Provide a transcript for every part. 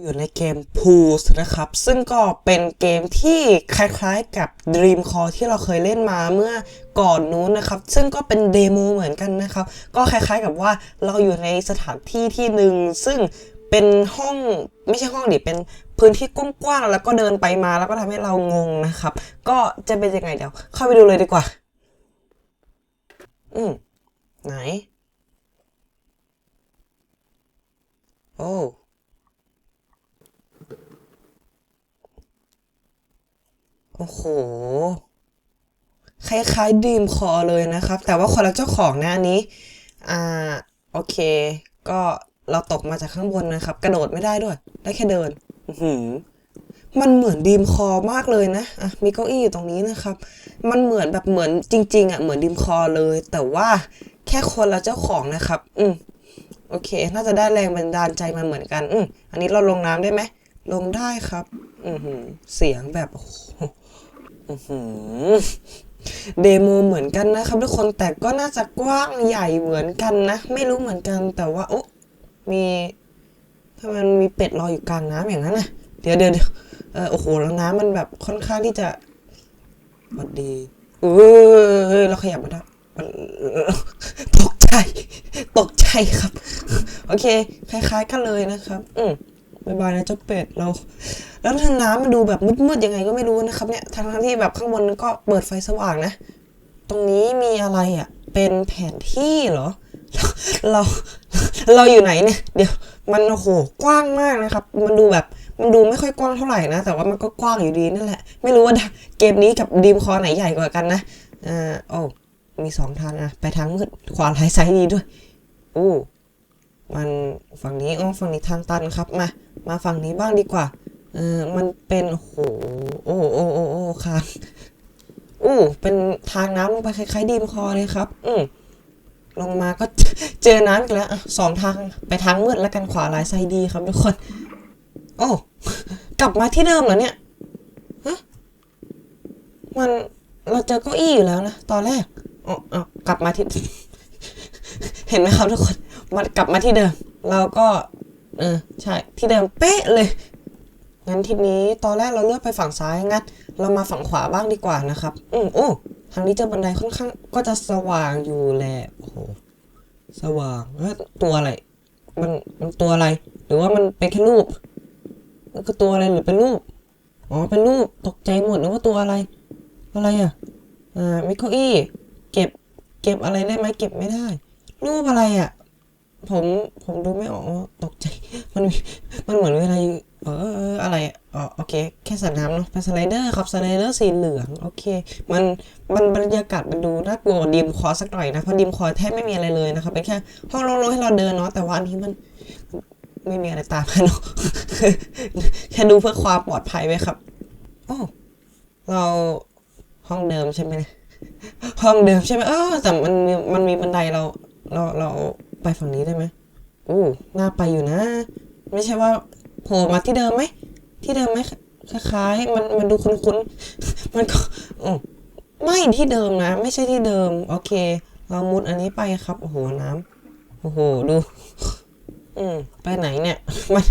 อยู่ในเกม Pools นะครับ ซึ่งก็เป็นเกมที่คล้ายๆกับ Dream Core ที่เราเคยเล่นมาเมื่อก่อนนู้นนะครับ ซึ่งก็เป็นเดโมเหมือนกันนะครับ ก็คล้ายๆกับว่าเราอยู่ในสถานที่ที่หนึ่ง ซึ่งเป็นห้องไม่ใช่ห้องดิเป็นพื้นที่กว้างๆแล้วก็เดินไปมาแล้วก็ทำให้เรางงนะครับ ก็จะเป็นยังไงเดี๋ยว เข้าไปดูเลยดีกว่า อืมไหน โอ้ โอ้โห คล้ายๆดีมคอเลยนะครับ แต่ว่าคนละเจ้าของนะอันนี้ อ่า โอเค ก็เราตกมาจากข้างบนนะครับ กระโดดไม่ได้ด้วย ได้แค่เดินอื้อหืมันเหมือนดีมคอมากเลยนะ อะ มีเก้าอี้อยู่ตรงนี้นะครับ มันเหมือนแบบเหมือนจริง ๆ อะ เหมือนดีมคอเลย แต่ว่าแค่คนละเจ้าของนะครับ อืม โอเค น่าจะได้แรงบันดาลใจมาเหมือนกัน อืม อันนี้เราลงน้ำได้ไหม ลงได้ครับ อือหือเสียงแบบโอ้โห อื้อหือเดโมเหมือนกันนะครับทุกคนแต่ก็น่าจะกว้างใหญ่เหมือนกันนะ ไม่รู้เหมือนกันแต่ว่าโอ้มีทำไมมันมีเป็ดลอยอยู่กลางน้ำอย่างนั้นนะเดี๋ยวเดี๋ยวเดี๋ยวเออโอ้โหแล้วน้ำมันแบบค่อนข้างที่จะสวัสดีเออเราขยับมาได้มันตกใจ ตกใจครับ โอเค คล้าย ๆ กันเลยนะครับ อืมบายบายนะเจ้าเป็ดเรา แล้วทางน้ำมันดูแบบมืดๆยังไงก็ไม่รู้นะครับเนี่ยทางที่แบบข้างบนก็เปิดไฟสว่างนะ ตรงนี้มีอะไรอะ เป็นแผนที่เหรอ เราเราอยู่ไหนเนี่ย เดี๋ยวมันโอ้โหกว้างมากนะครับ มันดูแบบมันดูไม่ค่อยกว้างเท่าไหร่นะ แต่ว่ามันก็กว้างอยู่ดีนั่นแหละ ไม่รู้ว่าเกมนี้กับดีมคอไหนใหญ่กว่ากันนะอ่าโอ้มีสองทางอะไปทางมืดขวาไหลซ้ายดีด้วยโอ้มันฝั่งนี้อ๋อฝั่งนี้ทางตันครับ มา มาฝั่งนี้บ้างดีกว่า เออมันเป็นโอ้โหโอ้โอ้โอ้โอ้ค่ะอู้เป็นทางน้ำลงไปคล้ายๆดีมคอเลยครับ อืมลงมาก็เจอน้ำอีกแล้วสองทางไปทางมืดแล้วกันขวาลายไซดีครับทุกคน โอ้กลับมาที่เดิมเหรอเนี่ยฮะมันเราเจอเก้าอี้อยู่แล้วนะตอนแรกอ๋ออ๋อกลับมาที่ เห็นไหมครับทุกคน มันกลับมาที่เดิม เราก็ เออใช่ที่เดิมเป๊ะเลย งั้นทีนี้ตอนแรกเราเลือกไปฝั่งซ้ายงั้นเรามาฝั่งขวาบ้างดีกว่านะครับ อืมโอ้ทางนี้เจอบันไดค่อนข้างก็จะสว่างอยู่แหละโอ้โหสว่างแล้วตัวอะไร มันมันตัวอะไร หรือว่ามันเป็นแค่รูปมันคือตัวอะไรหรือเป็นรูปอ๋อเป็นรูปตกใจหมดนึกว่าตัวอะไร อะไรอะอ่ามีเก้าอี้เก็บเก็บอะไรได้ไหมเก็บไม่ได้ รูปอะไรอะ ผมผมดูไม่ออกตกใจ มันมันเหมือนเวลาอยู่ เอออะไรอ๋อโอเค แค่สระน้ำเนาะเป็นสไลเดอร์ครับสไลเดอร์สีเหลือง โอเค มันมันบรรยากาศมันดูน่ากลัวดีมคอสักหน่อยนะเพราะดีมคอแทบไม่มีอะไรเลยนะครับเป็นแค่ห้องโล่งๆให้เราเดินเนาะแต่ว่าอันนี้มันไม่มีอะไรตามมาเนาะแค่ดูเพื่อความปลอดภัยไว้ครับโอ้เราห้องเดิมใช่ไหมห้องเดิมใช่ไหมเออแต่มันมีมันมีบันไดเรา เราเราไปฝั่งนี้ได้ไหมอู้น่าไปอยู่นะ ไม่ใช่ว่า โผล่มาที่เดิมไหม ที่เดิมไหมคล้ายๆมันมันดูคุ้นๆ มันก็อืมไม่ที่เดิมนะ ไม่ใช่ที่เดิม โอเค เรามุดอันนี้ไปครับ โอ้โหน้ำโอ้โห ดู อืม ไปไหนเนี่ย มัน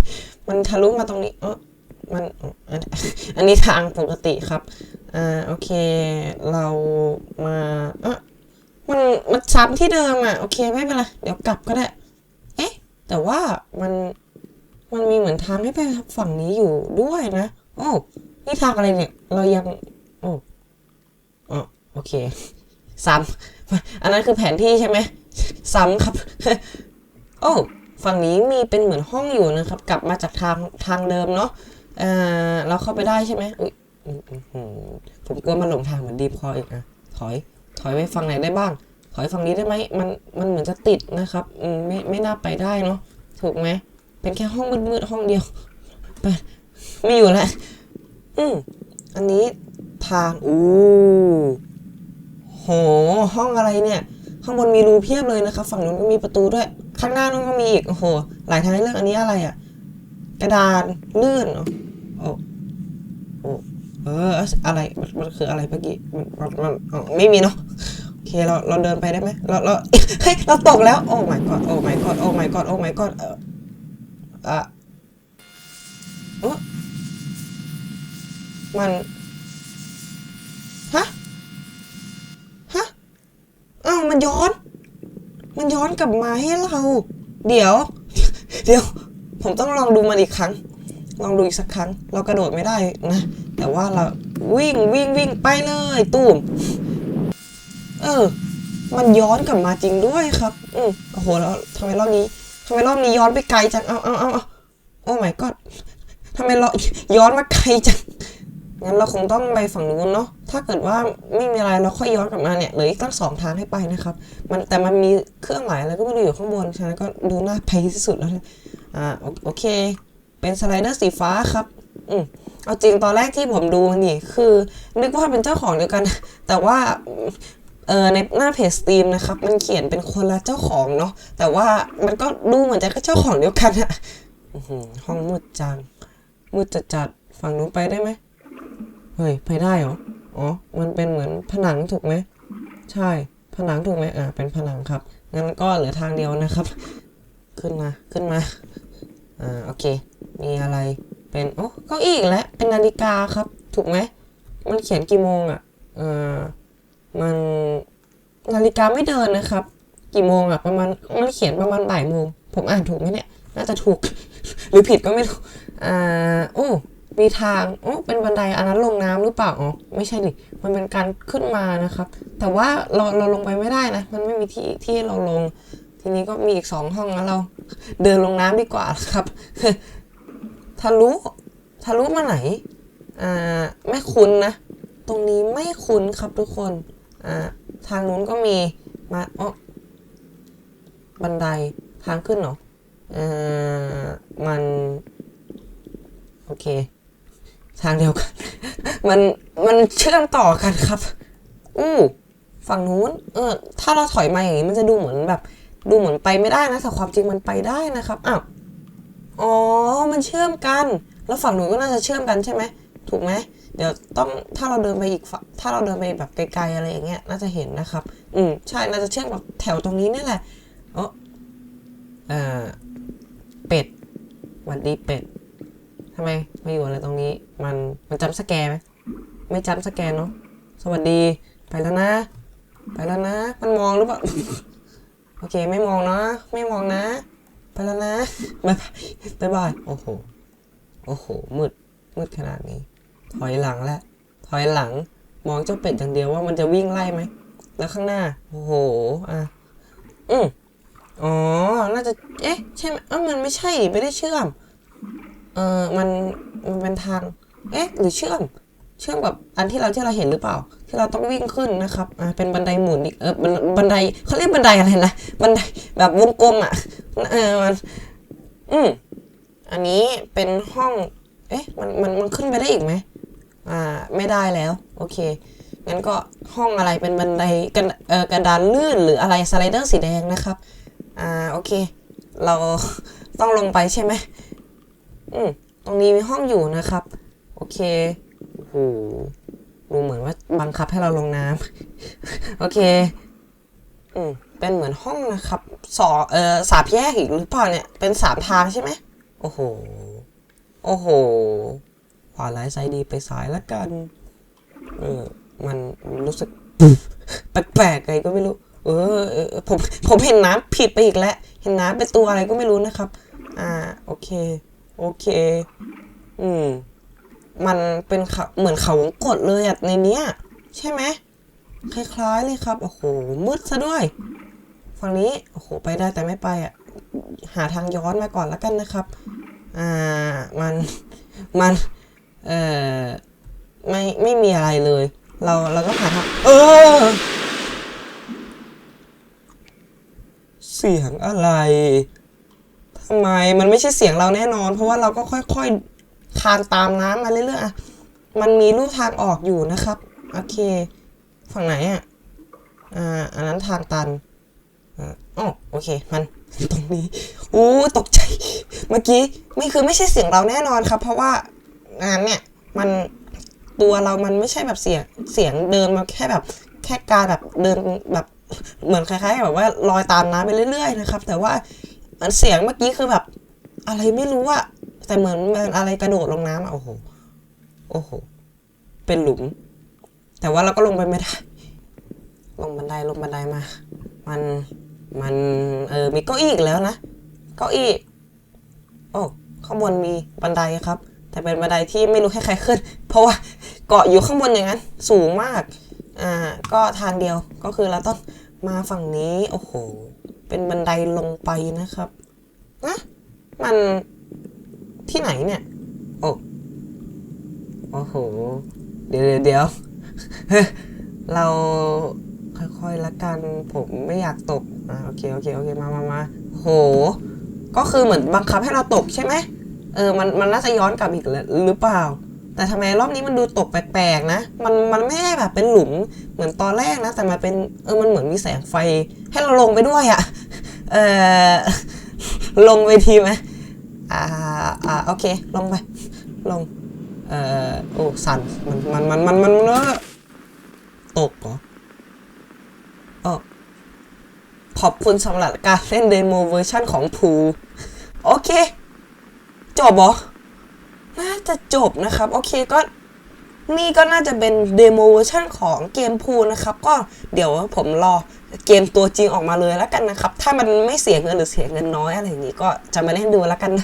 มันทะลุมาตรงนี้ เออมัน อันอันนี้ทางปกติครับ อ่า โอเค เรามาเอะมัน มันซ้ำที่เดิมอะ โอเค ไม่เป็นไร เดี๋ยวกลับก็ได้ เอ๊ะ แต่ว่ามัน มันมีเหมือน ทางให้ไปฝั่งนี้อยู่ด้วยนะ โอ้นี่ทางอะไรเนี่ย เรายังโอ้อ๋อโอเคซ้ำอันนั้นคือแผนที่ใช่ไหมซ้ำครับ โอ้ฝั่งนี้มีเป็นเหมือนห้องอยู่นะครับ กลับมาจากทางทางเดิมเนาะอ่าเราเข้าไปได้ใช่ไหมอุ้ยผมกลัวมันหลงทางเหมือนดีพออีกนะถอย ถอยไปฝั่งไหนได้บ้าง ถอยฝั่งนี้ได้ไหมมันมันเหมือนจะติดนะครับอืมไม่ไม่น่าไปได้เนาะถูกไหม เป็นแค่ห้องมืดๆห้องเดียวไปไม่อยู่แล้วอืมอันนี้ทางอู้โห ห้องอะไรเนี่ย ข้างบนมีรูเพียบเลยนะครับ ฝั่งนู้นก็มีประตูด้วย ข้างหน้านู้นก็มีอีก โอ้โห หลายทางให้เลือกอันนี้อะไรอะ กระดานลื่นเหรอโอ้โอ้เออ อะไรมันมันคืออะไรเมื่อกี้ มัน มันอ๋อไม่มีเนาะ โอเค เรา เราเดินไปได้ไหมเรา เราเฮ้ยเราตกแล้ว โอ้ my god โอ้ my god โอ้ my god โอ้ my god เออ อะมัน ฮะ ฮะ อ้าว มันย้อน มันย้อนกลับมาให้เรา เดี๋ยว เดี๋ยว ผมต้องลองดูมันอีกครั้ง ลองดูอีกสักครั้ง เรากระโดดไม่ได้นะ แต่ว่าเราวิ่งวิ่งวิ่งไปเลยตูมเออ มันย้อนกลับมาจริงด้วยครับ อืมโอ้โห แล้วทำไมรอบนี้ ทำไมรอบนี้ย้อนไปไกลจัง เอาเอาเอาเอาโอ้ my god ทำไมเราย้อนมาไกลจัง งั้นเราคงต้องไปฝั่งนู้นเนาะ ถ้าเกิดว่าไม่มีอะไรเราค่อยย้อนกลับมาเนี่ยเหลืออีกตั้งสองทางให้ไปนะครับ มันแต่มันมีเครื่องหมายอะไรก็ไม่รู้อยู่ข้างบนฉะนั้นก็ดูน่าไปที่สุดแล้วนะอ่าโอโอเค เป็นสไลเดอร์สีฟ้าครับ อืมเอาจริงตอนแรกที่ผมดูนี่คือ นึกว่าเป็นเจ้าของเดียวกัน แต่ว่า เออในหน้าเพจสตรีมนะครับมันเขียนเป็นคนละเจ้าของเนาะแต่ว่ามันก็ดูเหมือนจะก็เจ้าของเดียวกันอะห้องมืดจังมืดจัดจัดฝั่งนู้นไปได้ไหมเฮ้ยไปได้เหรออ๋อมันเป็นเหมือนผนังถูกไหมใช่ ผนังถูกไหมอ่าเป็นผนังครับงั้นก็เหลือทางเดียวนะครับ ขึ้นมาขึ้นมาอ่าโอเค มีอะไรเป็นโอ้เก้าอี้อีกแล้วเป็นนาฬิกาครับ ถูกไหมมันเขียนกี่โมงอะเอ่า มันนาฬิกาไม่เดินนะครับ กี่โมงอะประมาณมันเขียนประมาณบ่ายโมง ผมอ่านถูกไหมเนี่ย น่าจะถูก หรือผิดก็ไม่รู้อ่าโอ้มีทางโอ้เป็นบันไดอันนั้นลงน้ำหรือเปล่าอ๋อไม่ใช่ดิมันเป็นการขึ้นมานะครับ แต่ว่าเราเราลงไปไม่ได้นะ มันไม่มีที่ที่เราลง ทีนี้ก็มีอีกสองห้องแล้วเรา เดินลงน้ำดีกว่าครับทะลุทะลุมาไหนอ่าไม่คุ้นนะ ตรงนี้ไม่คุ้นครับทุกคน ทางนู้นก็มีมาอ๋อบันไดทางขึ้นเหรอเอ่อมัน โอเค ทางเดียวกัน มันมันเชื่อมต่อกันครับ อู้ฝั่งนู้น เออ ถ้าเราถอยมาอย่างนี้มันจะดูเหมือนแบบ ดูเหมือนไปไม่ได้นะแต่ความจริงมันไปได้นะครับอ้าวอ๋อ มันเชื่อมกัน แล้วฝั่งนู้นก็น่าจะเชื่อมกันใช่ไหมถูกไหม เดี๋ยวต้องถ้าเราเดินไปอีกฝั่งถ้าเราเดินไปแบบไกลๆอะไรอย่างเงี้ยน่าจะเห็นนะครับ อืมใช่น่าจะเชื่อมกับแถวตรงนี้นี่แหละเอออ่าเป็ดวันดีเป็ดทำไมมาอยู่อะไรตรงนี้ มันมันจำสแกร์ไหมไม่จำสแกนเนาะสวัสดีไปแล้วนะ ไปแล้วนะ มันมองหรือเปล่าโอเคไม่มองนะไม่มองนะ ไปแล้วนะบ๊ายบายบ๊ายบายโอ้โหโอ้โหมืดมืดขนาดนี้ ถอยหลังแล้วถอยหลัง มองเจ้าเป็ดอย่างเดียวว่ามันจะวิ่งไล่ไหม แล้วข้างหน้า โอ้โห อะ อืมอ๋อ น่าจะ เอ๊ะ ใช่ไหมเอ้ามันไม่ใช่ ไม่ได้เชื่อม เออมัน มันเป็นทาง เอ๊ะ หรือเชื่อม เชื่อมกับอันที่เราที่เราเห็นหรือเปล่า ที่เราต้องวิ่งขึ้นนะครับ อ่า เป็นบันไดหมุนอีก เออ บันบันไดเขาเรียกบันไดอะไรนะ บันไดแบบวงกลมอะ เออมันอืมอันนี้เป็นห้อง เอ๊ะ มัน มัน มันขึ้นไปได้อีกไหม อ่าไม่ได้แล้ว โอเคงั้นก็ห้องอะไรเป็นบันไดกันเอ่อกระดานลื่นหรืออะไรสไลเดอร์สีแดงนะครับอ่าโอเค เราต้องลงไปใช่ไหมอืมตรงนี้มีห้องอยู่นะครับ โอเคโอ้โหดูเหมือนว่าบังคับให้เราลงน้ำ โอเค อืม เป็นเหมือนห้องนะครับ สอเอ่อสามแยกอีกหรือเปล่าเนี่ย เป็นสามทางใช่ไหม โอ้โห โอ้โห ขวาร้ายซ้ายดีไปซ้ายละกัน เออ มันรู้สึกแปลกๆไงก็ไม่รู้เออเออผมผมเห็นน้ำผิดไปอีกแล้ว เห็นน้ำเป็นตัวอะไรก็ไม่รู้นะครับ อ่า โอเค โอเค อืม มันเป็นเขาเหมือนเขาวงกดเลยอะในเนี้ย ใช่ไหมคล้ายๆเลยครับ โอ้โห มืดซะด้วย ฝั่งนี้ โอ้โห ไปได้แต่ไม่ไปอะ หาทางย้อนมาก่อนแล้วกันนะครับ อ่า มัน มัน เอ่อไม่ไม่มีอะไรเลย เราเราก็หาทางเออ เสียงอะไรทำไมมันไม่ใช่เสียงเราแน่นอน เพราะว่าเราก็ค่อยๆคานตามน้ำมาเรื่อยๆอะมันมีรูทางออกอยู่นะครับโอเค ฝั่งไหนอะอ่าอันนั้นทางตันอ่าอ๋อโอเค มันตรงนี้อู้ตกใจ เมื่อกี้ไม่คือไม่ใช่เสียงเราแน่นอนครับ เพราะว่า งานเนี่ยมันตัวเรามันไม่ใช่แบบเสียงเสียงเดินมาแค่แบบแค่การแบบเดินแบบเหมือนคล้ายๆแบบว่าลอยตามน้ำไปเรื่อย ๆ นะครับ แต่ว่ามันเสียงเมื่อกี้คือแบบ อะไรไม่รู้อะแต่เหมือนมันอะไรกระโดดลงน้ำอะโอ้โหโอ้โหเป็นหลุม แต่ว่าเราก็ลงไปไม่ได้ ลงบันไดลงบันไดมา มันมันเออมีเก้าอี้อีกแล้วนะเก้าอี้โอ้ข้างบนมีบันไดครับ แต่เป็นบันไดที่ไม่รู้ให้ใครขึ้น เพราะว่าเกาะอยู่ข้างบนอย่างนั้น สูงมาก อ่า ก็ทางเดียวก็คือเราต้องมาฝั่งนี้ โอ้โห เป็นบันไดลงไปนะครับนะมันที่ไหนเนี่ย โอ้โอ้โห เดี๋ยวเดี๋ยวเราค่อยๆละกัน ผมไม่อยากตก อ่า โอเค โอเค โอเค มามามาโห ก็คือเหมือนบังคับให้เราตกใช่ไหม เออมันมันน่าจะย้อนกลับอีกหรือเปล่า แต่ทำไมรอบนี้มันดูตกแปลกๆนะ มันมันไม่ได้แบบเป็นหลุมเหมือนตอนแรกนะ แต่มันเป็นเออมันเหมือนมีแสงไฟ ให้เราลงไปด้วยอะ่ะเออลงไปทีไหมอ่าอ่าโอเคลงไปลงเอ่อโอ้สั่นมันมันมันมันมันเออตกเหรอเออขอบคุณสำหรับการเล่นเดโมเวอร์ชันของพู จบเหรอ น่าจะจบนะครับ โอเคก็นี่ก็น่าจะเป็นเดโมเวอร์ชันของเกมพูนะครับ ก็เดี๋ยวผมรอเกมตัวจริงออกมาเลยแล้วกันนะครับ ถ้ามันไม่เสียเงินหรือเสียเงินน้อยอะไรอย่างนี้ก็จะมาเล่นดูแล้วกันนะ